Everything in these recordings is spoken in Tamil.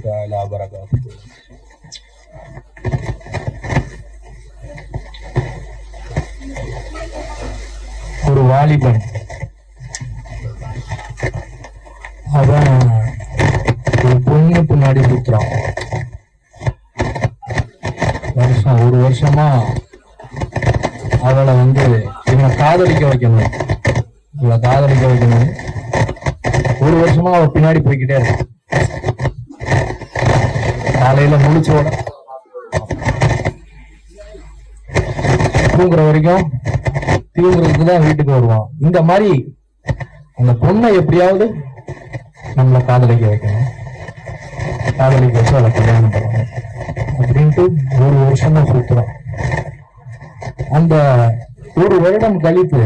ficar na காலையில முழிச்சோட தூங்குற வரைக்கும் தூங்குறதுக்கு தான் வீட்டுக்கு வருவான். இந்த மாதிரி அந்த பொண்ணை எப்படியாவது நம்மளை காதலிக்க வைக்கணும். காதலிக்க வச்சு அதை கல்யாணம் பண்ணணும் அப்படின்ட்டு ஒரு வருஷமா சுத்துறான் அந்த ஒரு வருடம் கழித்து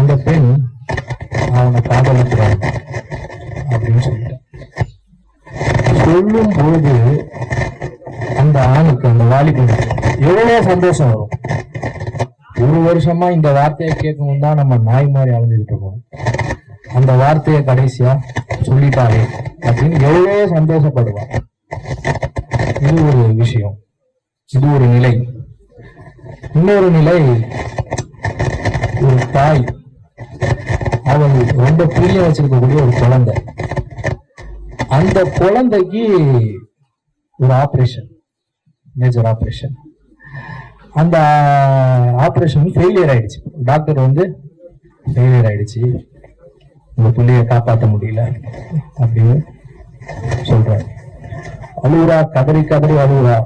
அந்த பெண் அவனை காதலிக்கிறான் அப்படின்னு சொல்லி சொல்லும் பொழுது அந்த ஆணுக்கு அந்த வாலிபன் எவ்வளவு சந்தோஷம் வரும்? ஒரு வருஷமா இந்த வார்த்தையை கேட்கணும் தான் நம்ம நாய் மாதிரி அலைஞ்சுக்கிட்டு இருக்கோம். அந்த வார்த்தையை கடைசியா சொல்லிட்டாலே அப்படின்னு எவ்வளவு சந்தோஷப்படுவான். இது ஒரு விஷயம். இது ஒரு நிலை. இன்னொரு நிலை ஒரு தாய். அவள் ரொம்ப பிரியம் வச்சிருக்கக்கூடிய ஒரு குழந்தை. அந்த குழந்தைக்கு ஒரு ஆப்ரேஷன் மேஜர் ஆப்ரேஷன் அந்த ஆப்ரேஷன் ஃபெயிலியர் ஆயிடுச்சு. டாக்டர் வந்து ஃபெயிலியர் ஆயிடுச்சு. உங்க பிள்ளைய காப்பாற்ற முடியல அப்படின்னு சொல்றாரு. அழுகுறா கதறி கதறி அழுகுறா.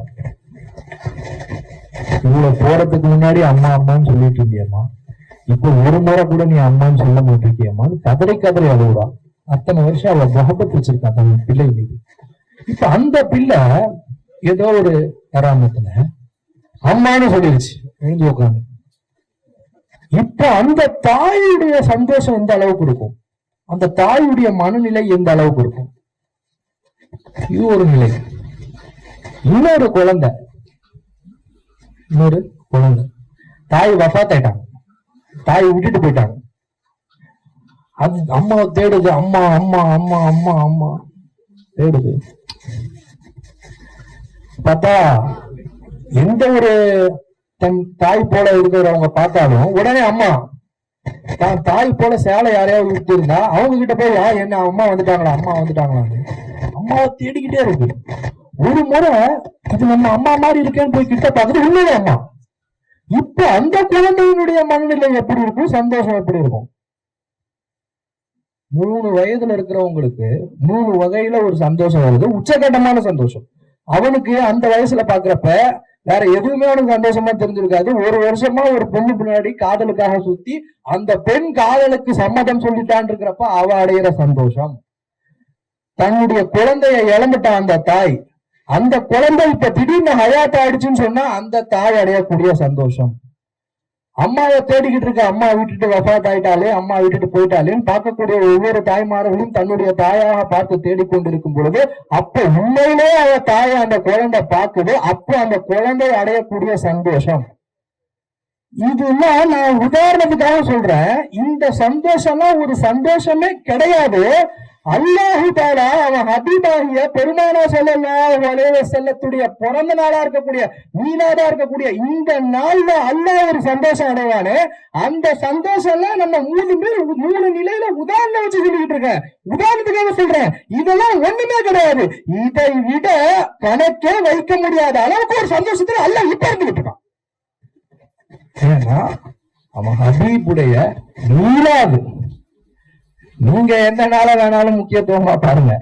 இவ்வளவு போறதுக்கு முன்னாடி அம்மா அம்மான்னு சொல்லிட்டு இருந்தியம்மா. இப்ப ஒரு முறை கூட நீ அம்மான்னு சொல்ல மாட்டிருக்கியம்மா. கதறி கதறி அழுகுறா. அத்தனை வருஷம் அவள் முகப்பத்து வச்சிருக்கா தன் பிள்ளை மீது. இப்ப அந்த பிள்ளை ஏதோ ஒரு கராமத்துல அம்மான்னு சொல்லிடுச்சு எழுந்து உட்காந்து இப்ப அந்த தாயுடைய சந்தோஷம் எந்த அளவுக்கு இருக்கும்? அந்த தாயுடைய மனநிலை எந்த அளவுக்கு இருக்கும்? இது ஒரு நிலை. இன்னொரு குழந்தை. இன்னொரு குழந்தை. தாய் வஃத் ஆயிட்டாங்க. தாய் விட்டுட்டு போயிட்டாங்க. அது அம்மாவை தேடுது அம்மா அம்மா அம்மா அம்மா அம்மா. தேடுது. பார்த்தா எந்த ஒரு தன் தாய் போல இருக்கிறவங்க பார்த்தாலும் உடனே அம்மா தான் தாய் போல சேலை யாரையாவது விட்டுருந்தா அவங்க கிட்ட போய் "ஆ, என்ன அம்மா வந்துட்டாங்களா அம்மா வந்துட்டாங்களான்னு. அம்மாவை தேடிக்கிட்டே இருக்கு. ஒரு முறை இது நம்ம அம்மா மாதிரி இருக்கேன்னு போய் கிட்ட பார்த்துட்டு உண்மையே அம்மா இப்ப அந்த குழந்தையினுடைய மனநிலை எப்படி இருக்கும்? சந்தோஷம் எப்படி இருக்கும்? மூணு வயதுல இருக்கிறவங்களுக்கு மூணு வகையில ஒரு சந்தோஷம் வருது. உச்சகட்டமான சந்தோஷம். அவனுக்கு அந்த வயசுல பாக்குறப்ப வேற எதுவுமே அவனுக்கு சந்தோஷமா தெரிஞ்சிருக்காது. ஒரு வருஷமா ஒரு பொண்ணு பின்னாடி காதலுக்காக சுத்தி அந்த பெண் காதலுக்கு சம்மதம் சொல்லிட்டான் இருக்கிறப்ப அவ அடையிற சந்தோஷம். தன்னுடைய குழந்தைய இழந்துட்டான் அந்த தாய் அந்த குழந்தை இப்ப திடீர்னு ஹயாத் ஆயிடுச்சுன்னு சொன்னா அந்த தாய் அடையக்கூடிய சந்தோஷம். அம்மாவை தேடிக்கிட்டு இருக்க அம்மா விட்டுட்டு வசாத் ஆயிட்டாலே அம்மா விட்டுட்டு போயிட்டாலேன்னு பார்க்கக்கூடிய ஒவ்வொரு தாய்மார்களும் தன்னுடைய தாயாக பார்த்து தேடிக்கொண்டிருக்கும் பொழுது அப்ப உண்மையிலே அவ தாயை அந்த குழந்தை பார்க்குது அப்போ அந்த குழந்தை அடையக்கூடிய சந்தோஷம். இதெல்லாம் நான் உதாரணத்துக்காக சொல்றேன். இந்த சந்தோஷம்லாம் ஒரு சந்தோஷமே கிடையாது. அல்லாஹு தாலா அவன் ஹபீபாகிய பெருமானா ஸல்லல்லாஹு அலைஹி செல்லத்துடைய பிறந்த நாளா இருக்கக்கூடிய மீனாதா இருக்கக்கூடிய இந்த நாள்ல அல்லாஹ் ஒரு சந்தோஷம் அடைவானே அந்த சந்தோஷம்லாம் நம்ம மூணு பேர் மூணு நிலையில உதாரணம் வச்சு சொல்லிட்டு இருக்கேன். உதாரணத்துக்காக சொல்றேன். இதெல்லாம் ஒண்ணுமே கிடையாது. இதை விட கணக்கே வைக்க முடியாத அளவுக்கு ஒரு சந்தோஷத்துல அல்லாஹ் இப்ப இருந்துகிட்டு இருக்கான். ஏன்னா அவன் ஹபீபுடைய மீளாது நீங்க எந்த நாள வேணாலும் முக்கியத்துவமா பாருங்க.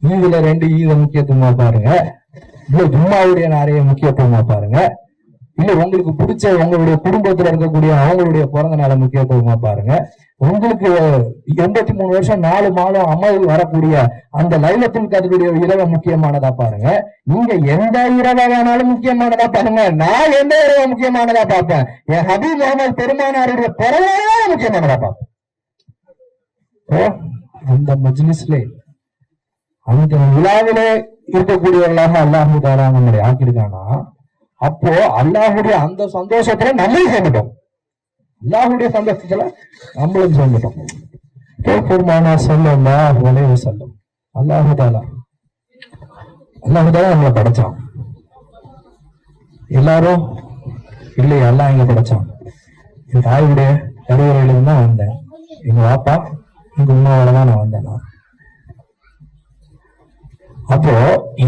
நீங்கள ரெண்டு ஈத முக்கியத்துவமா பாருங்க. இல்ல ஜும்மாவுடைய நாரைய முக்கியத்துவமா பாருங்க. இல்ல உங்களுக்கு பிடிச்ச உங்களுடைய குடும்பத்துல இருக்கக்கூடிய அவங்களுடைய பிறந்த நாளை முக்கியத்துவமா பாருங்க. உங்களுக்கு எண்பத்தி மூணு வருஷம் நாலு மாதம் அமல் வரக்கூடிய அந்த லைலத்தில் கதருடைய இரவை முக்கியமானதா பாருங்க. நீங்க எந்த இரவை வேணாலும் முக்கியமானதா பாருங்க. நான் எந்த இரவை முக்கியமானதா பார்ப்பேன். என் ஹபீப் முகமது பெருமானாருடைய பிறந்த முக்கியமானதா பார்ப்பேன். அந்த மஜ்லிஸ்லே அந்த விழாவிலே இருக்கக்கூடியவர்களாக அல்லாஹு தாலா நம்மளை ஆக்கியிருக்கானா? அப்போ அல்லாஹுடைய அந்த சந்தோஷத்துல நம்மளும் சேர்ந்துட்டோம். அல்லாஹுடைய சந்தோஷத்துல நம்மளும் சேர்ந்துட்டோம். பெருமானா சொல்லா அலைஹி சொல்லும் அல்லாஹ் தஆலா அல்லாஹ் தஆலா நம்மளை படைச்சான். எல்லாரும் இல்லை அல்லாஹ் இங்க படைச்சான். என் தாயுடைய கருவறையிலிருந்து தான் வந்தேன். எங்க வாப்பா எங்க உமாவோட தான் நான் வந்தேன்? நான். அப்போ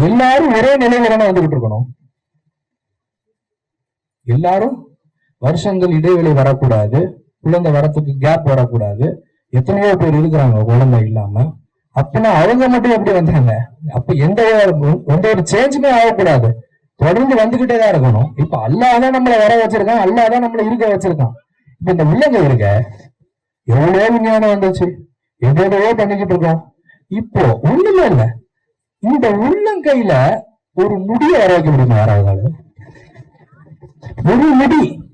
எல்லாரும் ஒரே நிலையில வந்துகிட்டு இருக்கணும். எல்லாரும் வருஷங்கள் இடைவெளி வரக்கூடாது குழந்தை வரத்துக்கு கேப் வரக்கூடாது. எத்தனையோ பேர் இருக்கிறாங்க குழந்தை இல்லாம. அப்பனா அவங்க மட்டும் எப்படி வந்தாங்க? அப்ப எந்த எந்த ஒரு சேஞ்சுமே ஆகக்கூடாது. தொடர்ந்து வந்துகிட்டே தான் இருக்கணும். இப்ப அல்லாதான் நம்மளை வர வச்சிருக்கான் அல்லாஹ் தான் நம்மளை இருக்க வச்சிருக்கான். இப்ப இந்த உள்ளங்க இருக்க எவ்வளவு விஞ்ஞானம் வந்துச்சு? எவ்வளவோ பண்ணிக்கிட்டு இருக்கோம். இப்போ ஒண்ணுமே இல்ல. இந்த உள்ளங்கையில ஒரு முடிய வர வைக்க முடியுமா யாராவது. ஒரு முடி.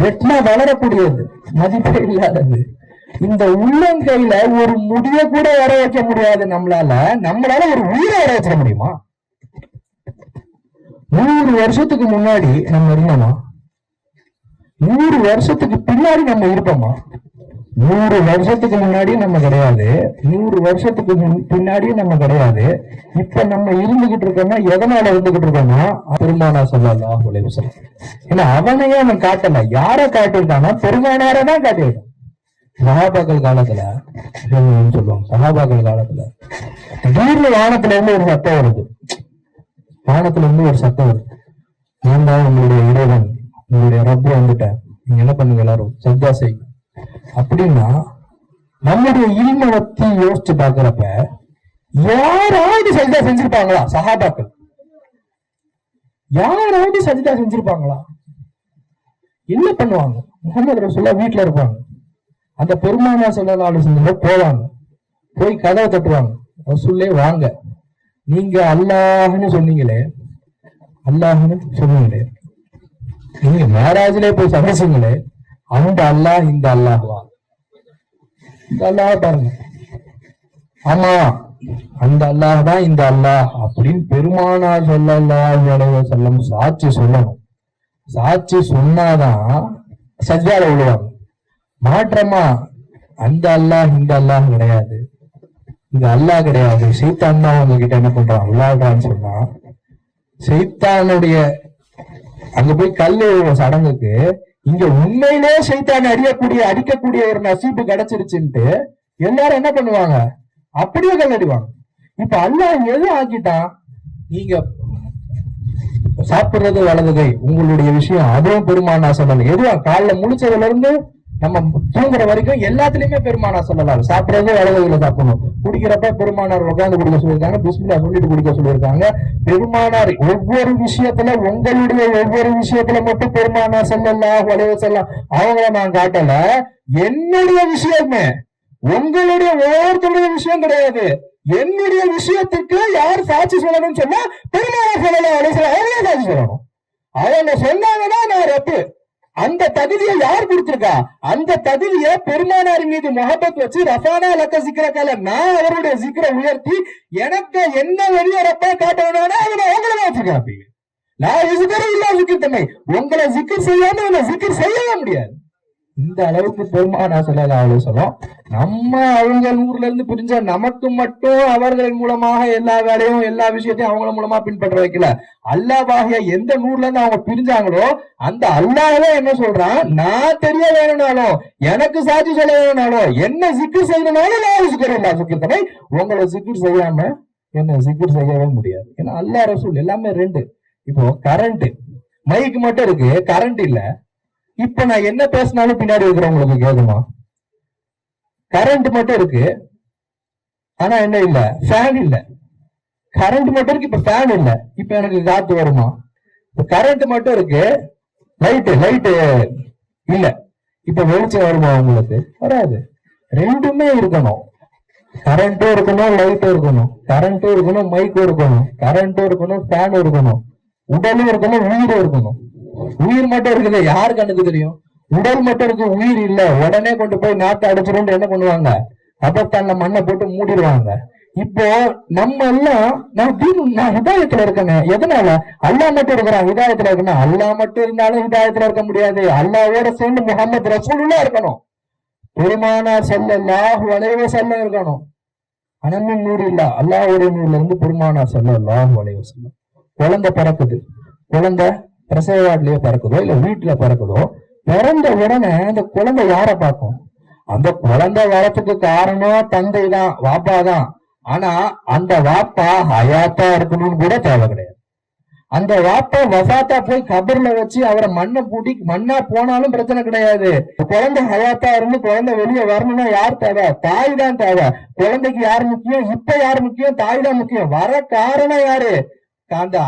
வெட்டினா வளரக்கூடியது. மதிப்பே இல்லாதது. இந்த உள்ளங்கையில ஒரு முடிய கூட வர வைக்க முடியாது நம்மளால. நம்மளால ஒரு உயிரை வர வச்சிட முடியுமா? நூறு வருஷத்துக்கு முன்னாடி நம்ம இருந்தோமா? நூறு வருஷத்துக்கு பின்னாடி நம்ம இருப்போமா? நூறு வருஷத்துக்கு முன்னாடியும் நம்ம கிடையாது. நூறு வருஷத்துக்கு முன்- நம்ம கிடையாது. இப்ப நம்ம இருந்துகிட்டு இருக்கோம்னா எதனால இருந்துகிட்டு இருக்கோம்னா பெருமானா சொல்லலாம் ஏன்னா அவனையே அவன் காட்டல. யார காட்டியிருக்கானா பெருமானார தான் காட்டியிருக்கான். சகாபாக்கள் காலத்துல சொல்லுவாங்க சகாபாக்கள் காலத்துல. திடீர்னு வானத்துல இருந்து ஒரு சத்தம் வருது. வானத்துல இருந்து ஒரு சத்தம் வருது. நான் தான் உங்களுடைய இறைவன் உங்களுடைய ரப்பு வந்துட்டேன். நீங்க என்ன பண்ணுங்க எல்லாரும்? சத்தா செய்யும் அப்படின்னா நம்முடைய இல்ம யோசிச்சு பாக்குறப்ப யாராவது சஜிதா செஞ்சிருப்பாங்களா? சஹாபாக்கள் யாராவது சஜிதா செஞ்சிருப்பாங்களா? என்ன பண்ணுவாங்க? முகமது ரசூல்லா வீட்டுல இருப்பாங்க. அந்த பெருமானா சொல்லலாலு செஞ்சு போவாங்க. போய் கதவை தட்டுவாங்க. ரசூல்லே வாங்க. நீங்க அல்லாஹ்னு சொன்னீங்களே அல்லாஹ்னு சொன்னீங்களே நீங்க மேராஜ்லயே போய் சமைச்சீங்களே அந்த அல்லாஹ் இந்த அல்லாஹுவா இந்த அல்லாஹ் பாருங்க. ஆமா அந்த அல்லாஹ் தான் இந்த அல்லாஹ் அப்படின்னு பெருமானார் சொல்லல்லாஹு அலைஹி சொல்லணும் சாட்சி சொல்லணும். சாட்சி சொன்னாதான் சஜ்ஜால விழுவாங்க. மாற்றமா? அந்த அல்லாஹ் இந்த அல்லாஹ் கிடையாது. இந்த அல்லாஹ் கிடையாது. சைத்தான் தான் உங்ககிட்ட என்ன பண்றான்? அல்லாஹான்னு சொன்னா சைத்தானுடைய அங்க போய் கல்லு சடங்குக்கு இங்க உண்மையிலே சைத்தான் அடியக்கூடிய அடிக்கக்கூடிய ஒரு நசீப்பு கிடைச்சிருச்சுன்ட்டு எல்லாரும் என்ன பண்ணுவாங்க? அப்படியே கல் அடிவாங்க இப்ப அல்லாஹ் எது ஆக்கிட்டான் நீங்க சாப்பிடுறது வலது கை உங்களுடைய விஷயம் அதுவும் பெருமானா சொல்லல எதுவா? காலைல முழிச்சதுல இருந்து நம்ம தூங்குற வரைக்கும் எல்லாத்துலயுமே பெருமானா சொல்லலாம். சாப்பிடுறது வலது சாப்பிடணும். குடிக்கிறப்ப பெருமானார் உட்கார்ந்து குடிக்க சொல்லியிருக்காங்க பிஸ்மில்லா சொல்லிட்டு குடிக்க சொல்லியிருக்காங்க. பெருமானார் ஒவ்வொரு விஷயத்துல உங்களுடைய ஒவ்வொரு விஷயத்துல மட்டும் பெருமானார் சொல்லலாம் வளைவு சொல்லலாம் அவங்கள நான் காட்டல. என்னுடைய விஷயமே. உங்களுடைய ஒவ்வொருத்தருடைய விஷயம் கிடையாது. என்னுடைய விஷயத்துக்கு யார் சாட்சி சொல்லணும்னு சொன்னா பெருமானார் சொல்லலாம் அவங்களே சாட்சி சொல்லணும். அவங்க சொன்னாங்கன்னா நான் ரப்பு. அந்த தகுதியை யார் கொடுத்திருக்கா? அந்த தகுதியை பெருமானார் மீது முகப்பத் வச்சு ரஃபானா லக்க சிக்கிறக்கால நான் அவருடைய சிக்கரை உயர்த்தி எனக்கு என்ன வெளிய ரப்பா காட்டணும்னா அவனை அவங்கள வச்சிருக்கேன் அப்படி. நான் சிக்கரை இல்ல சிக்கர் தம்மை உங்களை சிக்கர் செய்யாம உங்களை சிக்கர் செய்யவே முடியாது. இந்த அளவுக்கு பெருமானா சொல்லல சொல்லும் நம்ம அவங்க ஊர்ல இருந்து பிரிஞ்ச நமக்கு மட்டும் அவர்களின் மூலமாக எல்லா வேலையும் எல்லா விஷயத்தையும் அவங்கள மூலமா பின்பற்ற வைக்கல. அல்லாவாகிய எந்த நூர்ல இருந்து அவங்க பிரிஞ்சாங்களோ அந்த அல்லாவே என்ன சொல்றான்? நான் தெரிய வேணும்னாலும் எனக்கு சாட்சி சொல்ல வேணும்னாலும் என்ன சிக்கர் செய்யணும்னாலும் நான் சிக்கர் சுக்கிரத்தனை உங்களை சிக்கர் செய்யாம என்ன சிக்கர் செய்யவே முடியாது. ஏன்னா அல்லாஹ் ரசூல் எல்லாமே ரெண்டு. இப்போ கரண்ட் மைக்கு மட்டும் இருக்கு கரண்ட் இல்லை. இப்ப நான் என்ன பேசினாலும் பின்னாடி இருக்கிறவங்களுக்கு கேக்குமா கரண்ட் மட்டும் இருக்கு. ஆனா என்ன இல்ல? ஃபேன் இல்ல. கரண்ட் மட்டும் இருக்கு இப்ப ஃபேன் இல்ல. இப்ப எனக்கு காத்து வருமா? கரண்ட் மட்டும் இருக்கு. லைட் லைட் இல்ல. இப்ப வெளிச்சம் வருமா உங்களுக்கு? வராது. ரெண்டுமே இருக்கணும். கரண்ட்டும் இருக்கணும் லைட்டும் இருக்கணும். கரண்ட்டும் இருக்கணும் மைக்கும் இருக்கணும். கரண்ட்டும் இருக்கணும் ஃபேனும் இருக்கணும். உடலும் இருக்கணும் உயிரும் இருக்கணும். உயிர் மட்டும் இருக்குது யாரு கண்ணுக்கு தெரியும்? உடல் மட்டும் இருக்கு உயிர் இல்ல. உடனே கொண்டு போய் நாட்டை அடிச்சிடும் என்ன பண்ணுவாங்க? கபத்தான்ல மண்ணை போட்டு மூடிடுவாங்க. இப்போ நம்ம எல்லாம் நான் தீன் நான் ஹிதாயத்துல இருக்கேங்க. எதனால? அல்லாஹ் மட்டும் இருக்கிறான். ஹிதாயத்துல இருக்கணும் அல்லாஹ் மட்டும் இருந்தாலும் ஹிதாயத்துல இருக்க முடியாது. அல்லாவோட சேர்ந்து முகமது ரசூலுல்லா இருக்கணும். பெருமானார் லாஹு அலைஹி செல்ல இருக்கணும். அனமின் நூறு இல்ல அல்லாஹ்வுடைய நூறுல இருந்து பெருமானார் லாஹு வளைவு செல்ல குழந்தை பிறக்குது. குழந்தை பிரசவ வார்டுலயே பிறக்குதோ இல்ல வீட்டுல பிறக்குதோ பிறந்த உடனே அந்த குழந்தை யார பார்க்கும்? அந்த குழந்தை வரத்துக்கு காரணம் தந்தை தான் வாப்பா தான். ஆனா அந்த வாப்பா ஹயாத்தா இருக்கணும்னு கூட தேவை கிடையாது. அந்த வாப்பா வசாத்தா போய் கபர்ல வச்சு அவரை மண்ணை பூட்டி மண்ணா போனாலும் பிரச்சனை கிடையாது. குழந்தை ஹயாத்தா இருந்து குழந்தை வெளியே வரணும்னா யார் தேவை? தாய் தான் தேவை. குழந்தைக்கு யார் முக்கியம்? இப்ப யார் முக்கியம்? தாய் தான் முக்கியம். வர காரணம் யாரு? அந்த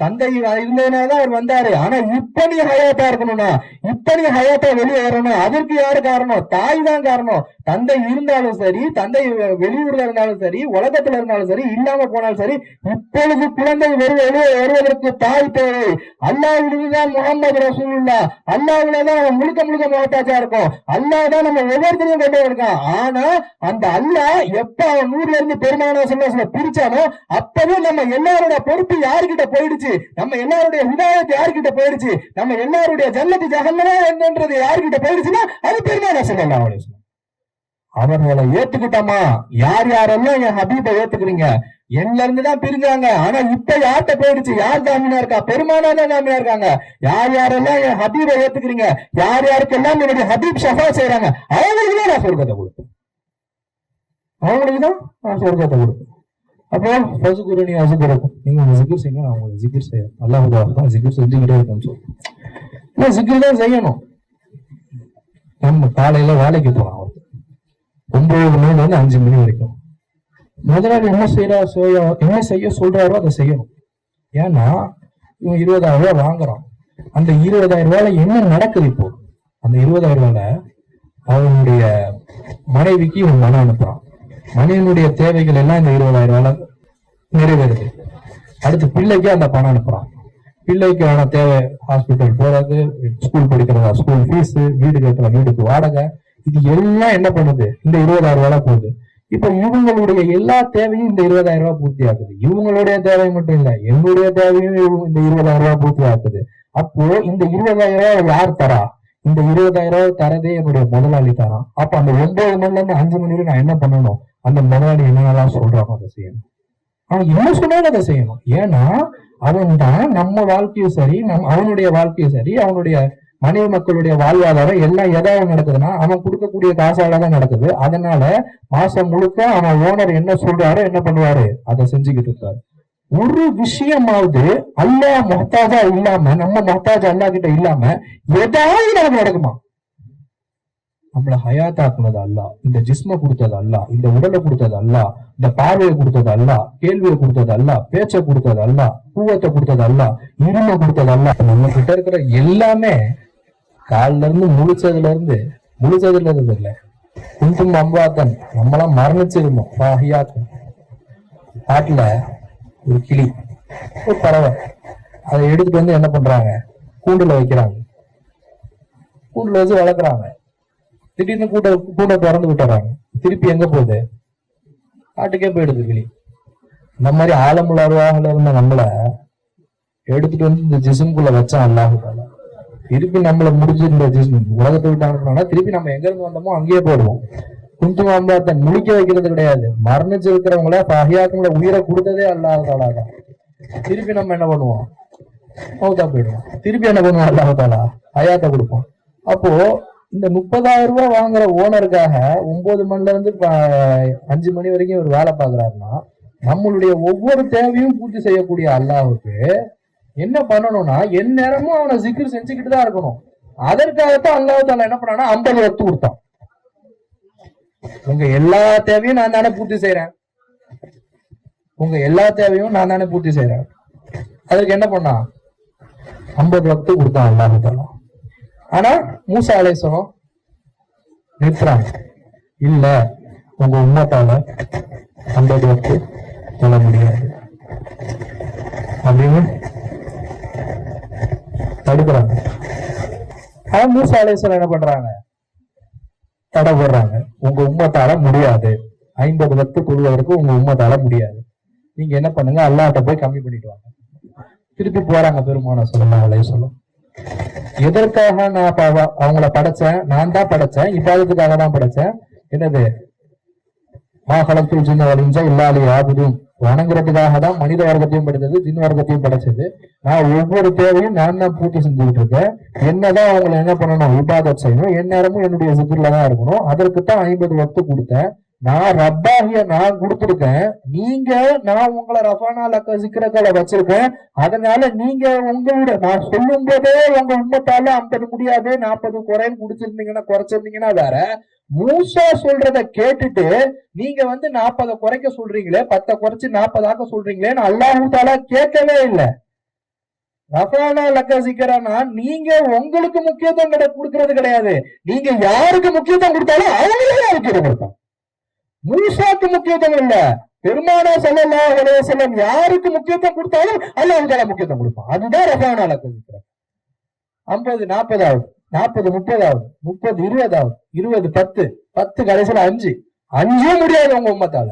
தந்தை இருந்ததுனாலதான் அவர் வந்தாரு. ஆனா இப்ப நீ ஹயாத்தா இருக்கணும்னா இப்ப நீ ஹயாத்தா வெளியே வரணும் அதற்கு யாரு காரணம்? தாய் தான் காரணம். தந்தை இருந்தாலும் சரி தந்தை வெளியூர்ல இருந்தாலும் சரி உலகத்துல இருந்தாலும் சரி இல்லாம போனாலும் சரி இப்பொழுது குழந்தை வெளியே வருவதற்கு தாய் தேவை. அல்லாவிலிருந்துதான் முகமது ரசூலுல்லா. அல்லாவிலதான் நம்ம முழுக்க முழுக்க முகத்தாச்சா இருக்கும். அல்லாஹ் தான் நம்ம ஒவ்வொருத்தரையும் கொண்டு வந்திருக்கான். ஆனா அந்த அல்லாஹ் எப்ப அவன் நூறுல இருந்து பெருமான சொல்ல பிரிச்சானோ அப்பவே நம்ம எல்லாரோட பொறுப்பு யாருகிட்ட போயிடுச்சு? நம்ம எல்லாருடைய ஹிதாயத் யாருகிட்ட போயிடுச்சு? நம்ம எல்லாருடைய ஜன்னத்து ஜகன்னமா என்னன்றது யாருகிட்ட போயிடுச்சுன்னா அது பெருமாள் சொல்லலாம் அவர்களை ஏத்துக்கிட்டோமா? யார் யாரெல்லாம் என் ஹபீபை ஏத்துக்கிறீங்க? என்ல இருந்து தான் பிரிஞ்சாங்க ஆனா இப்ப யார்கிட்ட போயிடுச்சு? யார் ஜாமீனா இருக்கா? பெருமானா தான் ஜாமீனா இருக்காங்க. யார் யாரெல்லாம் என் ஹபீபை ஏத்துக்கிறீங்க? யார் யாருக்கெல்லாம் என்னுடைய ஹபீப் ஷஃபா செய்யறாங்க அவங்களுக்கு தான் நான் சொர்க்கத்தை கொடுப்பேன் அவங்களுக்கு தான் நான் சொர்க்கத்தை கொடுப்பேன் அப்போ பசுகுரு நீ அசுகுருக்கும் நீங்க உங்க ஜிகிர் செய்யுங்க நான் உங்களுக்கு ஜிகிர் செய்யணும் அல்லாஹ் தான் ஜிகிர் செஞ்சுக்கிட்டே இருக்கேன்னு சொல்லுவோம் இல்லை ஜிகிர் தான் செய்யணும்? நம்ம காலையில வேலைக்கு போகலாம் அவருக்கு ஒன்பது மணில இருந்து அஞ்சு மணி வரைக்கும். முதலாளி என்ன செய்யறா செய்ய என்ன செய்ய சொல்றாரோ அதை செய்யணும். ஏன்னா இவன் இருபதாயிரம் ரூபாய் வாங்குறான். அந்த இருபதாயிரம் ரூபாயில என்ன நடக்குது இப்போ? அந்த இருபதாயிரம் ரூபாயில அவனுடைய மனைவிக்கு இவன் மனம் அனுப்புறான். மனிதனுடைய தேவைகள் எல்லாம் இந்த இருபதாயிரம் ரூபாய் நிறைவேறுது. அடுத்து பிள்ளைக்கு அந்த பணம் அனுப்புறான். பிள்ளைக்கான தேவை ஹாஸ்பிட்டல் போறது ஸ்கூல் படிக்கிறதா ஸ்கூல் ஃபீஸ் வீடு கட்டுற வீடுக்கு வாடகை. இது எல்லாம் என்ன பண்ணுது? இந்த இருபதாயிரம் ரூபாய் போகுது. இப்ப இவங்களுடைய எல்லா தேவையும் இந்த இருபதாயிரம் ரூபாய் பூர்த்தி ஆகுது இவங்களுடைய தேவை மட்டும் இல்ல என்னுடைய தேவையும் இவங்க இந்த இருபதாயிரம் ரூபாய் பூர்த்தி ஆகுது அப்போ இந்த இருபதாயிரம் ரூபாய் யார் தரா? இந்த இருபதாயிரம் ரூபாய் தரதே என்னுடைய முதலாளி தரான். அப்ப அந்த ஒன்பது மணில இருந்து அஞ்சு மணி வரைக்கும் நான் என்ன பண்ணணும்? அந்த முதலாளி என்னென்னலாம் சொல்றானோ அதை செய்யணும். அவன் என்ன சொன்னாலும் அதை செய்யணும். ஏன்னா அவன் தான் நம்ம வாழ்க்கையும் சரி நம் அவனுடைய வாழ்க்கையும் சரி அவனுடைய மனைவி மக்களுடைய வாழ்வாதாரம் எல்லாம் எதாவது நடக்குதுன்னா அவன் கொடுக்கக்கூடிய காசால தான் நடக்குது. அதனால மாசம் முழுக்க அவன் ஓனர் என்ன சொல்றாரோ என்ன பண்ணுவாரு? அதை செஞ்சுக்கிட்டு இருக்காரு. ஒரு விஷயமாவது அல்லா மொத்தாஜா இல்லாம நம்ம மொத்தாஜா அல்லா கிட்ட இல்லாம ஏதாவது நமக்கு நடக்குமா? நம்மளை ஹயாத்தாக்குனது அல்ல இந்த ஜிஸ்ம கொடுத்தது அல்ல இந்த உடலை கொடுத்தது அல்ல இந்த பார்வையை கொடுத்தது அல்ல கேள்வியை கொடுத்தது அல்ல பேச்சை கொடுத்தது அல்ல பூவத்தை கொடுத்தது அல்ல இருமை கொடுத்தது அல்ல நம்ம கிட்ட இருக்கிற எல்லாமே கால்ல இருந்து முழிச்சதுல இருந்து முழிச்சதுல இருந்து இல்ல குந்தும் அம்பாத்தன் நம்மளாம் மரணிச்சிருந்தோம். ஹயாத்தன் காட்டுல ஒரு கிளி ஒரு பறவை. அதை எடுத்துட்டு வந்து என்ன பண்றாங்க? கூண்டுல வைக்கிறாங்க. கூண்டுல வச்சு வளர்க்குறாங்க. திடீர்னு கூட்ட கூட்ட திறந்து விட்டுறாங்க. திருப்பி எங்க போகுது? காட்டுக்கே போயிடுது கிளி. இந்த மாதிரி ஆழமுள்ள அருவாகல இருந்த நம்மள எடுத்துட்டு வந்து இந்த ஜிசும்குள்ள வச்சான் அல்லாஹு திருப்பி நம்மள முடிஞ்சு இந்த உலகத்தை விட்டாங்கன்னா திருப்பி நம்ம எங்க இருந்து வந்தோமோ அங்கேயே போயிடுவோம். குந்து மாம்பாத்தை முழிக்க வைக்கிறது கிடையாது. மரணிச்சு இருக்கிறவங்கள பகையாக்கங்கள உயிரை கொடுத்ததே அல்லாஹாலா தான். திருப்பி நம்ம என்ன பண்ணுவோம்? மௌத்தா போயிடுவோம். திருப்பி என்ன பண்ணுவோம்? அல்லாஹாலா தாலா கொடுப்போம். அப்போ இந்த முப்பதாயிரம் ரூபாய் வாங்குற ஓனருக்காக ஒன்பது மணில இருந்து அஞ்சு மணி வரைக்கும் ஒரு வேலை பாக்குறாருன்னா நம்மளுடைய ஒவ்வொரு தேவையும் பூர்த்தி செய்யக்கூடிய அல்லாவுக்கு என்ன பண்ணணும்னா என் நேரமும் அவனை சிக்கர் செஞ்சுக்கிட்டு தான் இருக்கணும். அதற்காகத்தான் அல்லாஹ் என்ன பண்ணானா ஐம்பது வத்து கொடுத்தான். உங்க எல்லா தேவையும் நான் தானே பூர்த்தி செய்யறேன் உங்க எல்லா தேவையும் நான் தானே பூர்த்தி செய்யறேன் அதற்கு என்ன பண்ணா ஐம்பது வக்து கொடுத்தான் அல்லாஹ் தாலா ஆனா மூசா அலேசனம் நிறுத்துறாங்க இல்ல உங்க உண்மத்தால ஐம்பது வக்து சொல்ல முடியாது. அப்படின்னு தடுக்கிறாங்க. ஆனா மூசா அலேசனம் என்ன பண்றாங்க? தடை போடுறாங்க. உங்க உம்மத்தால முடியாது. ஐம்பது வக்து கொள்வதற்கு உங்க உம்மத்தால முடியாது. நீங்க என்ன பண்ணுங்க? அல்லாட்ட போய் கம்மி பண்ணிட்டு வாங்க. திருப்பி போறாங்க பெருமான சொல்லலாம் அலைய சொல்லும் எதற்காக நான் அவங்கள படைச்சேன்? நான் தான் படைச்சேன். இப்பாதத்துக்காக தான் படைச்சேன். என்னது? மாகலத்தில் சின்ன வலிஞ்சா இல்லாலி ஆபுதும் வணங்குறதுக்காக தான் மனித வர்க்கத்தையும் படைத்தது ஜின் வர்க்கத்தையும் படைச்சது. நான் ஒவ்வொரு தேவையும் நான் தான் பூர்த்தி செஞ்சுக்கிட்டு இருக்கேன் என்னதான் அவங்களை என்ன பண்ணணும் உபாதம் செய்யணும் எந்நேரமும் என்னுடைய சிக்கர்ல தான் இருக்கணும். அதற்கு தான் ஐம்பது வக்து கொடுத்தேன். நான் ரப்பாகிய நான் கொடுத்துருக்கேன். நீங்க நான் உங்களை ரஃபானா லக்க வச்சிருக்கேன். அதனால நீங்க உங்களோட நான் சொல்லும் போதே உங்க உண்மத்தால ஐம்பது முடியாது நாற்பது குறைன்னு குடிச்சிருந்தீங்கன்னா குறைச்சிருந்தீங்கன்னா வேற. மூசா சொல்றத கேட்டுட்டு நீங்க வந்து நாற்பதை குறைக்க சொல்றீங்களே பத்தை குறைச்சு நாற்பதாக்க சொல்றீங்களேன்னு அல்லாஹூ தாலா கேட்கவே இல்லை. ரஃபானா லக்கசிக்கிறானா நீங்க உங்களுக்கு முக்கியத்துவம் கிட கொடுக்கறது கிடையாது. நீங்க யாருக்கு முக்கியத்துவம் கொடுத்தாலும் அவங்களே முக்கியத்துவம் கொடுத்தான் மூசாக்கு முக்கியத்துவம் இல்ல. பெருமானா செல்லல்லா அலைஹி செல்லம் யாருக்கு முக்கியத்துவம் கொடுத்தாலும் அல்ல தஆலா முக்கியத்துவம் கொடுப்பான். அதுதான் ரஃபானா லக்க ஐம்பது நாற்பதாவது நாற்பது முப்பதாவது முப்பது இருபதாவது இருபது பத்து பத்து கடைசியில அஞ்சு. அஞ்சும் முடியாது உங்க உம்மத்தால.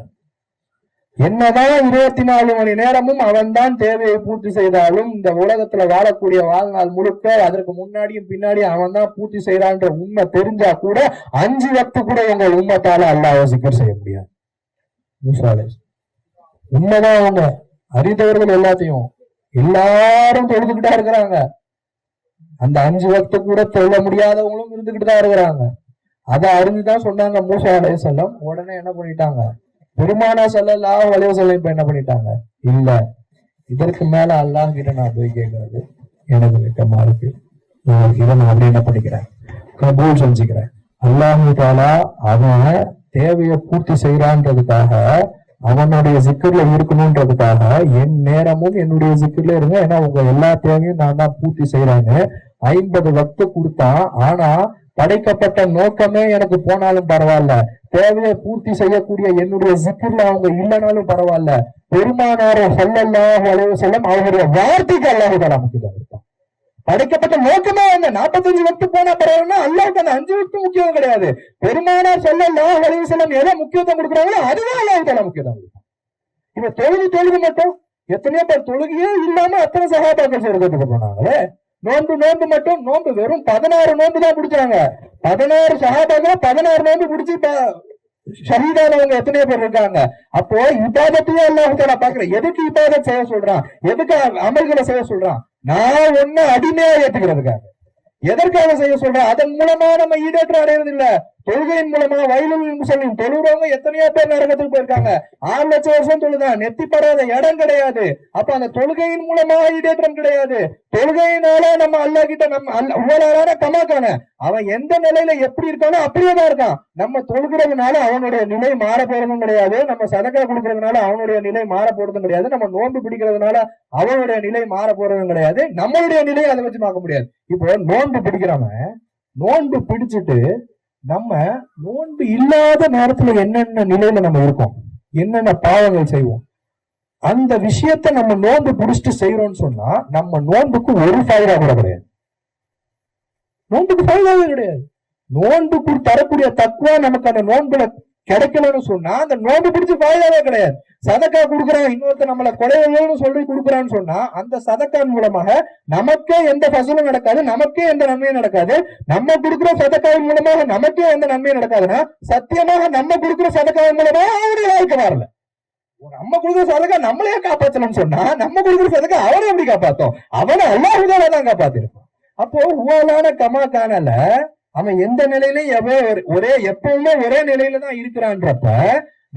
என்னதான் இருபத்தி நாலு மணி நேரமும் அவன்தான் தேவையை பூர்த்தி செய்தாலும் இந்த உலகத்துல வாழக்கூடிய வாழ்நாள் முழுக்க அதற்கு முன்னாடியும் பின்னாடியும் அவன் தான் பூர்த்தி செய்யறான்ற உண்மை தெரிஞ்சா கூட அஞ்சு வக்து கூட எங்க உம்மத்தால அல்லாஹ் சிக்கர் செய்ய முடியாது. உண்மைதான் அவங்க. அறிந்தவர்கள் எல்லாத்தையும் எல்லாரும் தொழுதுகிட்டா இருக்கிறாங்க. அந்த அஞ்சு வக்து கூட தொழ முடியாதவங்களும் இருந்துகிட்டு தான் இருக்கிறாங்க. அதை அறிஞ்சுதான் சொன்னாங்க மூசா அலைஹிஸ்ஸலாம் உடனே என்ன பண்ணிட்டாங்க? பெருமானா ஸல்லல்லாஹு அலைஹி சொல்ல இப்ப என்ன பண்ணிட்டாங்க? இல்ல இதற்கு மேல அல்லாஹ் கிட்ட நான் போய் கேட்கறது எனக்கு வெக்கமா இருக்கு இதை நான் அப்படி என்ன பண்ணிக்கிறேன்? கபூல் செஞ்சுக்கிறேன். அல்லாஹு தாலா அவன் தேவையை பூர்த்தி செய்யறான்றதுக்காக அவனுடைய சிக்கர்ல இருக்கணும்ன்றதுக்காக என் நேரமும் என்னுடைய சிக்கர்ல இருங்க. ஏன்னா உங்க எல்லா தேவையும் நான் தான் பூர்த்தி செய்யறாங்க ஐம்பது வக்து கொடுத்தான். ஆனா படைக்கப்பட்ட நோக்கமே எனக்கு போனாலும் பரவாயில்ல. தேவையை பூர்த்தி செய்யக்கூடிய என்னுடைய சிக்கிர்ல அவங்க இல்லைனாலும் பரவாயில்ல. பெருமானார ஸல்லல்லாஹு அலைஹி செல்லம் அவருடைய வார்த்தைக்கு அல்லாஹ் தஆலா முக்கியத்துவம் படைக்கப்பட்ட நோக்கமே என்ன? நாற்பத்தஞ்சு வக்து போனா பரவாயில்ல அல்லாஹ்க்கு அந்த அஞ்சு வக்து முக்கியம் கிடையாது. பெருமானார் சொல்லல்லாஹ் அலைஹி செல்லம் எதை முக்கியத்துவம் கொடுக்குறாங்களோ அதுதான் அல்லாஹ் தஆலா முக்கியத்துவம் கொடுத்தான். இவன் தொழுது தொழுது மட்டும் எத்தனையோ பேர் தொழுகையே இல்லாம அத்தனை சகாபாக்கள் சொர்க்கத்துக்கு போனாங்களே. நோன்பு நோன்பு மட்டும் நோன்பு வெறும் பதினாறு நோன்பு தான் பிடிச்சாங்க பதினாறு சகாபாக்கள் பதினாறு நோன்பு பிடிச்சி ஷஹீதானவங்க எத்தனையோ பேர் இருக்காங்க. அப்போ இபாதத்தையும் அல்லாஹ் பாக்குறேன் எதுக்கு இபாதத் செய்ய சொல்றான்? எதுக்கு அமல்களை செய்ய சொல்றான்? நான் ஒண்ணு அடிமையா ஏற்றுக்கிறதுக்காக எதற்காக செய்ய சொல்றேன்? அதன் மூலமா நம்ம ஈடேற்றம் அடையறது இல்லை தொழுகையின் மூலமா வயலில் முசலிம் தொழுறவங்க எத்தனையோ பேர் நரகத்துக்கு போயிருக்காங்க. ஆறு லட்சம் வருஷம் தொழுதான் நெத்தி படாத இடம் கிடையாது. அப்ப அந்த தொழுகையின் மூலமா ஈடேற்றம் கிடையாது. தொழுகையினால நம்ம அல்லா கிட்ட நம்ம அல்ல கமாக்கான. அவன் எந்த நிலையில எப்படி இருக்கானோ அப்படியே தான் இருக்கான். நம்ம தொழுகிறதுனால அவனுடைய நிலை மாற போறதும் கிடையாது. நம்ம சதக்கா கொடுக்கறதுனால அவனுடைய நிலை மாற போறதும் கிடையாது. நம்ம நோன்பு பிடிக்கிறதுனால அவனுடைய நிலை மாற போறதும் கிடையாது. நம்மளுடைய நிலையை அதை வச்சு பார்க்க முடியாது. இப்போ நோன்பு பிடிக்கிறவன் நோன்பு பிடிச்சிட்டு நம்ம நோன்பு இல்லாத நேரத்துல என்னென்ன நிலையில நம்ம இருக்கோம்? என்னென்ன பாவங்கள் செய்வோம்? அந்த விஷயத்த நம்ம நோன்பு புடிச்சிட்டு செய்யறோம்னு சொன்னா நம்ம நோன்புக்கு ஒரு ஃபைதா கூட கிடையாது. நோன்புக்கு ஃபைதாவே கிடையாது. நோன்புக்கு தரக்கூடிய தக்குவா நமக்கு அந்த நோன்புல கிடைக்கலன்னு சொன்னா அந்த நோன்பு பிடிச்ச ஃபைதாவே கிடையாது. சதக்கா கொடுக்குறான் இன்னொருத்த நம்மளை கொலையன்னு சொல்லி கொடுக்குறான்னு சொன்னா அந்த சதக்கான் மூலமாக நமக்கே எந்த பசலும் நடக்காது நமக்கே எந்த நன்மையும் நடக்காது. நம்ம கொடுக்குற சதக்காவின் மூலமாக நமக்கே எந்த நன்மையும் நடக்காதுன்னா சத்தியமாக நம்ம கொடுக்குற சதக்காவின் மூலமாக அவரு வாழ்க்கை வரல நம்ம கொடுக்குற சதக்கா நம்மளையே காப்பாத்தணும்னு சொன்னா நம்ம கொடுக்குற சதக்கா அவரை எப்படி காப்பாத்தோம்? அவனை அல்லாஹுதால தான் காப்பாத்திருப்பான். அப்போ உவாலான கமா காணல அவன் எந்த நிலையிலும் எவன் ஒரே எப்பவுமே ஒரே நிலையில தான் இருக்கிறான்றப்ப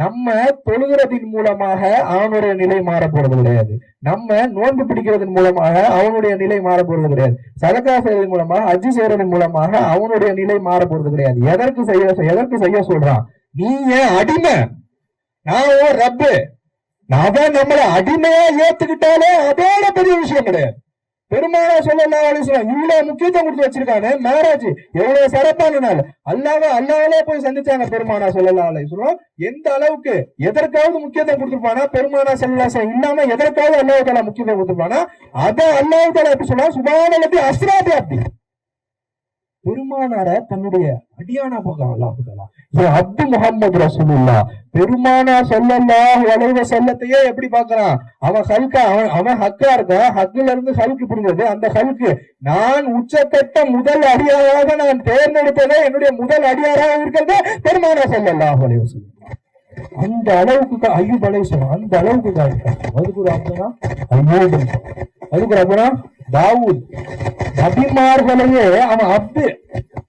நம்ம தொழுகிறதின் மூலமாக அவனுடைய நிலை மாற போறது கிடையாது. நம்ம நோன்பு பிடிக்கிறதன் மூலமாக அவனுடைய நிலை மாற போறது கிடையாது. சதக்கா செய்வதன் மூலமாக அஜி செய்யறதன் மூலமாக அவனுடைய நிலை மாற போறது கிடையாது. எதற்கு செய்ய எதற்கு செய்ய சொல்றான்? நீ ஏன் அடிமை. நான் ரப்பு. நான் தான் நம்மளை அடிமையா ஏத்துக்கிட்டாலே அதோட பெரிய விஷயம் கிடையாது. பெருமானா சொல்லலாம் அலிஸ்லாம் இவ்வளவு முக்கியத்துவம் கொடுத்து வச்சிருக்காங்க மேராஜ் எவ்வளவு சிறப்பான நாள் அல்லாவ அல்லாவே போய் சந்திச்சாங்க பெருமானா சொல்லலாம் அலிஸ்லாம் எந்த அளவுக்கு எதற்காவது முக்கியத்துவம் கொடுத்துருப்பானா? பெருமானா சொல்லலாம் இல்லாம எதற்காவது அல்லாஹ் முக்கியத்துவம் கொடுத்துருப்பானா? அதான் அல்லாஹ் எப்படி சொல்லலாம் சுபானலத்தி அஸ்ராபி அப்படி பெருமானார தன்னுடைய அடியானா போகலாம் அல்லாஹ் தாலா ஏன் அப்து முகமது ரசூலுல்லா பெருமானா சொல்லல்லா வளைவ செல்லத்தையே எப்படி பாக்குறான் அவன் ஹல்கா அவன் அவன் ஹக்கா இருக்கான் ஹக்குல இருந்து ஹல்கு புரிஞ்சது. அந்த ஹல்கு நான் உச்சக்கட்ட முதல் அடியாராக நான் தேர்ந்தெடுத்ததே என்னுடைய முதல் அடியாராக இருக்கிறது பெருமானா சொல்லல்லா வளைவ செல்லம் அந்த அளவுக்கு ஐயூப் அலைசம் அந்த அளவுக்கு காட்டுறான் அதுக்கு ஒரு அப்பனா ஐயோடு அதுக்கு ஒரு தாவூத். நபிமார்களையே அவன் அப்து.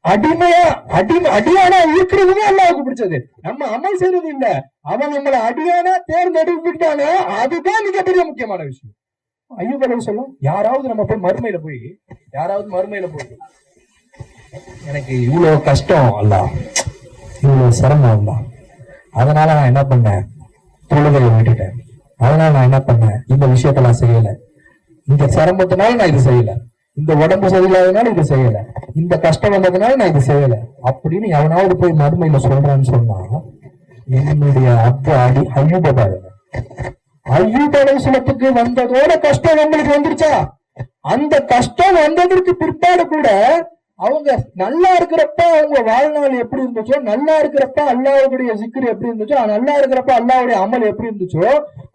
அடிமையா அடிமை அடியானா இருக்கிறதுமே அல்லாவுக்கு பிடிச்சது. நம்ம அமல் செய்யறது இல்ல. அவன் நம்மளை அடியானா தேர்ந்தெடுத்துட்டானா அதுதான் மிகப்பெரிய முக்கியமான விஷயம். ஐயோ அலை சொல்லும் யாராவது நம்ம போய் மறுமையில போய் யாராவது மறுமையில போய் எனக்கு இவ்வளவு கஷ்டம் அல்ல இவ்வளவு சிரமம் தான் அதனால நான் என்ன பண்ணேன்? தொழுகையை விட்டுட்டேன். அதனால நான் என்ன பண்ணேன்? இந்த விஷயத்த நான் செய்யல. இந்த சிரமத்தினால நான் இது செய்யல. இந்த உடம்பு சரியில்லாதனால இது செய்யல. இந்த கஷ்டம் வந்ததுனால நான் இது செய்யல. அப்படின்னு எவனாவது போய் மறுமையில சொல்றான்னு சொன்னா என்னுடைய அப்பா அடி ஐயூப பாருங்க ஐயூப் அலைசலத்துக்கு வந்ததோட கஷ்டம் நம்மளுக்கு வந்துருச்சா? அந்த கஷ்டம் வந்ததற்கு பிற்பாடு கூட அவங்க நல்லா இருக்கிறப்ப அவங்க வாழ்நாள் எப்படி இருந்துச்சோ நல்லா இருக்கிறப்ப அல்லாவுடைய சிக்கர் எப்படி இருந்துச்சோ நல்லா இருக்கிறப்ப அல்லாவுடைய அமல் எப்படி இருந்துச்சோ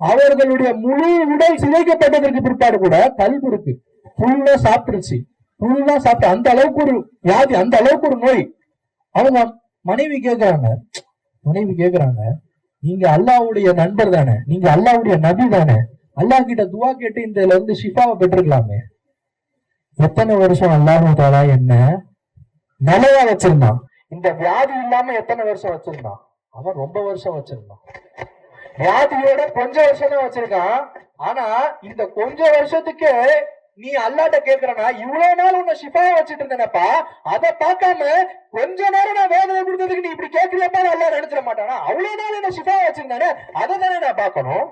அவர்களுடைய முழு உடல் சிதைக்கப்பட்டதற்கு பிற்பாடு கூட கல்வி இருக்கு. புல்லா சாப்பிட்டுருச்சு. புல்லா சாப்பிட்டு அந்த அளவுக்கு ஒரு வியாதி அந்த அளவுக்கு ஒரு நோய். அவங்க மனைவி கேட்கிறாங்க மனைவி கேட்கிறாங்க நீங்க அல்லாவுடைய நண்பர் தானே நீங்க அல்லாவுடைய நபி தானே அல்லாஹ் கிட்ட துவா கேட்டு இந்த இருந்து ஷிஃபாவை பெற்றுக்கலாமே. எத்தனை வருஷம் அல்லாஹ் தாரா என்ன நிலையா வச்சிருந்தான். இந்த வியாதி இல்லாம எத்தனை வருஷம் வச்சிருந்தான்? அவன் ரொம்ப வருஷம் வச்சிருந்தான். வியாதியோட கொஞ்ச வருஷம் தான் வச்சிருக்கான். ஆனா இந்த கொஞ்ச வருஷத்துக்கு நீ அல்லாட்ட கேக்குறனா இவ்வளவு நாள் உன்னை ஷிஃபாயா வச்சிட்டு இருந்தேனப்பா அதை பார்க்காம கொஞ்ச நேரம் நான் வேதனை கொடுத்ததுக்கு நீ இப்படி கேட்கறியப்பா நல்லா நினைச்சிட மாட்டானா? அவ்வளவு நாள் என்ன ஷிஃபாயா வச்சிருந்தானே அதை தானே நான் பார்க்கணும்?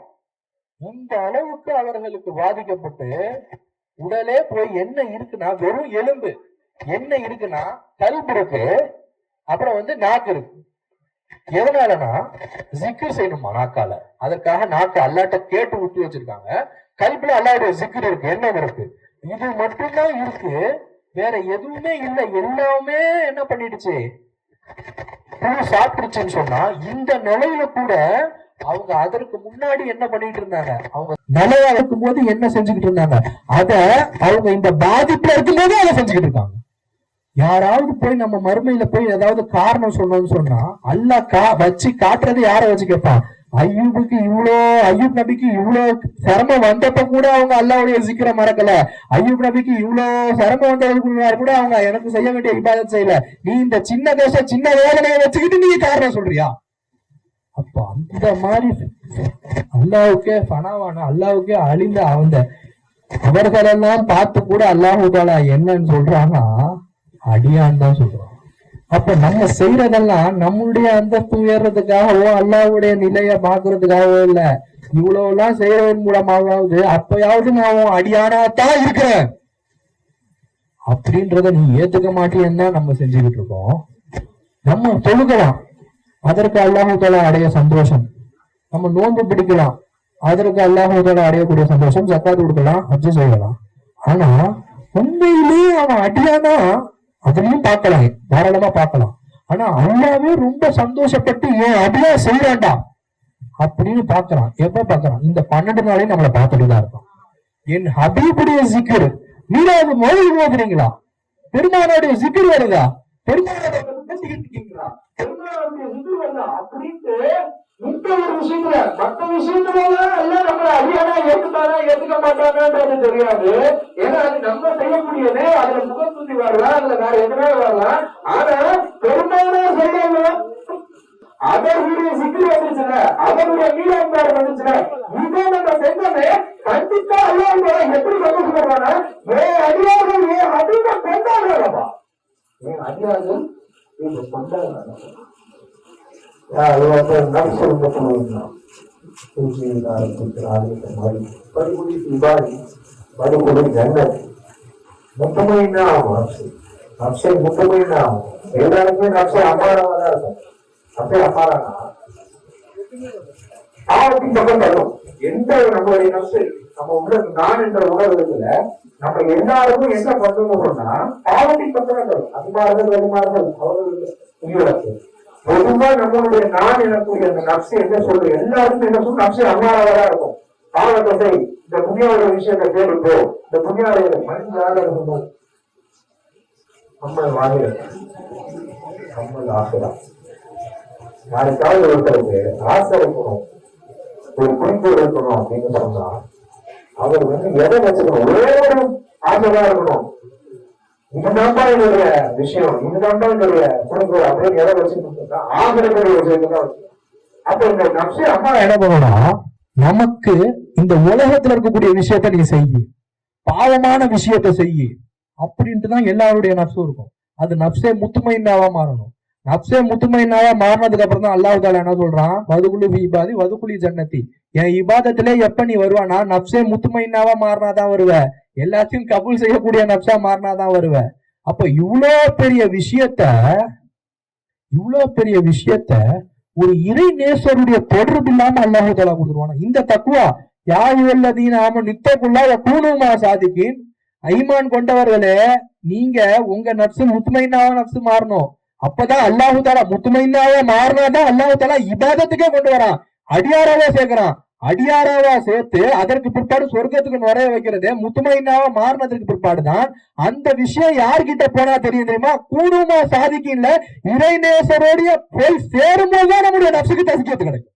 இந்த அளவுக்கு அவர்களுக்கு பாதிக்கப்பட்டு உடலே போய் என்ன இருக்குன்னா வெறும் எலும்பு. என்ன இருக்குன்னா கல்பு இருக்கு அப்புறம் வந்து நாக்கு இருக்கு. எதனாலனா ஜிக்கர் செய்யணுமா நாக்கால? அதற்காக நாக்கு அல்லாட்ட கேட்டு விட்டு வச்சிருக்காங்க. கல்புல அல்லாவுடைய ஜிக்கர் இருக்கு. என்ன இருக்கு இது மட்டும்தான் இருக்கு. வேற எதுவுமே இல்லை. எல்லாமே என்ன பண்ணிடுச்சு? புழு சாப்பிடுச்சுன்னு சொன்னா இந்த நிலையில கூட அவங்க அதற்கு முன்னாடி என்ன பண்ணிட்டு இருந்தாங்க? அவங்க நிலையா இருக்கும் போது என்ன செஞ்சுக்கிட்டு இருந்தாங்க? அத அவங்க இந்த பாதிப்புல இருக்கும் போது அதை செஞ்சுக்கிட்டு இருக்காங்க. யாராவது போய் நம்ம மறுமையில போய் ஏதாவது காரணம் சொன்னோம்னு சொன்னா அல்ல கா வச்சு காட்டுறது யார வச்சு கேட்பான் ஐயூபுக்கு இவ்வளோ ஐயூப் நபிக்கு இவ்வளோ சிரமம் வந்தப்ப கூட அவங்க அல்லாவுடைய சிக்கிற மறக்கல. ஐயூப் நபிக்கு இவ்வளோ சிரமம் வந்ததுக்கு கூட அவங்க எனக்கு செய்ய வேண்டிய இபாதத் செய்யல. நீ இந்த சின்ன தோசை சின்ன வேதனையை வச்சுக்கிட்டு நீ காரணம் சொல்றியா? அப்போ அந்த மாதிரி அல்லாவுக்கே பணவான அல்லாவுக்கே அழிந்த அந்த அவர்களெல்லாம் பார்த்து கூட அல்லாஹூதாலா என்னன்னு சொல்றான்னா அடியான் தான் சொல்றான். அப்ப நம்ம செய்யறதெல்லாம் நம்மளுடைய அந்தஸ்து உயர்றதுக்காகவோ அல்லாவுடைய நிலைய பாக்குறதுக்காகவோ இல்ல. இவ்வளவு எல்லாம் செய்யறதன் மூலமாவது அப்பயாவது நான் அடியானாத்தான் இருக்கிறேன். அப்படின்றத நீ ஏத்துக்க மாட்டேன்னு தான் நம்ம செஞ்சுக்கிட்டு இருக்கோம். நம்ம தொழுகலாம். அதற்கு அல்லாஹால அடைய சந்தோஷம். நம்ம நோன்பு பிடிக்கலாம். அதற்கு அல்லாஹால அடையக்கூடிய சந்தோஷம் சக்காத்து கொடுக்கலாம் ஹஜ்ஜு செய்யலாம். ஆனா உண்மையிலேயே அவன் அடியானா அதுலயும் பார்க்கலாம். தாராளமா பார்க்கலாம். ஆனா அல்லாவே ரொம்ப சந்தோஷப்பட்டு ஏன் அடியா செய்யறாண்டா அப்படின்னு பாக்குறான் எப்ப பாக்குறான் இந்த பன்னெண்டு நாளையும் நம்மளை பார்த்துட்டு தான் என் ஹபீபுடைய சிக்கர் நீங்க அது மொழி மோதுறீங்களா பெருமானுடைய சிக்கர் வருதா? பெருமானுடைய பேசிக்கிட்டு இருக்கீங்களா பெருமானுடைய சிக்கர் அப்படின்ட்டு இந்த ஒரு விஷயத்துல விஷயத்துல எல்லாம் நம்மள அடியானா ஏத்துக்காரா ஏத்துக்க மாட்டாங்கன்றது தெரியாது. ஏன்னா அது நம்ம செய்யக்கூடியது அதுல முகத்துதி வரலாம் அதுல வேற எதுவுமே வரலாம். ஆனா பெரும்பாலான செய்யலாம் அவர்களுடைய சிக்கல் வந்துச்சுல அவருடைய நீளம்பாடு வந்துச்சுல. இதை நம்ம செஞ்சோமே கண்டிப்பா எப்படி சந்தோஷப்படுறாங்க ஏன் அடியார்கள் ஏன் அதிக ஏன் அடியார்கள் బడుగుడి ఇవ్వాలి బడుగుడి జంగల్ ముఖ్యమైన అక్షయ ముఖ్యమైన వేదానికి అక్షయ అపారం అన్నారు అక్షయ అపారాన ஆரம்பிக்கப்பட்டாலும் எந்த நம்மளுடைய நஷ்டம் நம்ம உள்ள நான் என்ற உணர்வுல நம்ம எல்லாருக்கும் என்ன பண்ணணும்னா சொன்னா பத்திரங்கள் அன்பார்கள் வருமார்கள் அவர்களுக்கு உயிரிழப்பு பொதுவா நம்மளுடைய நான் எனக்கூடிய அந்த நப்சு என்ன சொல்றது எல்லாருக்கும் என்ன சொல்லும் நப்சு அம்மாவாதான் இருக்கும். பாவத்தை இந்த புண்ணியாவோட விஷயத்தை தேடி இந்த புண்ணியாவோட மனிதனாக இருக்கும் நம்ம வாங்க நம்ம ஆசைதான் யாருக்காவது ஒருத்தருக்கு ஆசை இருக்கணும். ஒரு குறிப்பு இருக்கணும் அப்படின்னு சொன்னா அவர் வந்து எதை வச்சுக்கணும் ஒரே ஒரு ஆசைதான் இருக்கணும். இதுதான்ப்பா என்னுடைய விஷயம் இதுதான்ப்பா என்னுடைய அப்படின்னு எதை வச்சுக்கணும் விஷயத்தை தான் அப்ப இந்த அம்மா என்ன பண்ணணும் நமக்கு இந்த உலகத்துல இருக்கக்கூடிய விஷயத்த நீ செய்யி பாவமான விஷயத்த செய்யி அப்படின்ட்டு தான் எல்லாருடைய நப்சும் இருக்கும். அது நப்சே முத்துமைன்னாவா மாறணும். நப்சே முத்துமையினாவா மாறினதுக்கு அப்புறம் தான் அல்லாஹ் என்ன சொல்றான்? வதுகுலி பாதி வதுகுலி ஜன்னத்தி. என் இபாதத்திலே எப்ப நீ வருவானா? நப்சே முத்துமைன்னாவா மாறினாதான் வருவ. எல்லாத்தையும் கபூல் செய்யக்கூடிய நப்சா மாறினாதான் வருவ. அப்ப இவ்வளோ பெரிய விஷயத்த இவ்வளோ பெரிய விஷயத்த ஒரு இறை நேசருடைய தொடர்பு இல்லாம அல்லாஹால கொடுத்துருவானா? இந்த தக்குவா யாயுவல்லதீன் ஆம நித்தக்குள்ளா கூணுமா சாதிக்கின். ஐமான் கொண்டவர்களே நீங்க உங்க நப்சு முத்துமைனாவா நப்சு மாறணும். அப்பதான் அல்லாஹு தாலா முத்துமைனாவே மாறினாதான் அல்லாஹு தாலா இபாதத்துக்கே கொண்டு வரான். அடியாராவே சேர்க்கிறான்? அடியாராவா சேர்த்து அதற்கு பிற்பாடு சொர்க்கத்துக்கு நுழைய வைக்கிறதே முத்துமைனாவா மாறினதுக்கு பிற்பாடுதான். அந்த விஷயம் யார்கிட்ட போனா தெரியும் தெரியுமா? கூடுமா சாதிக்கல இறைநேசரோடைய போய் சேரும்போதுதான் நம்முடைய நப்சுக்கு தசிக்கிறது கிடைக்கும்.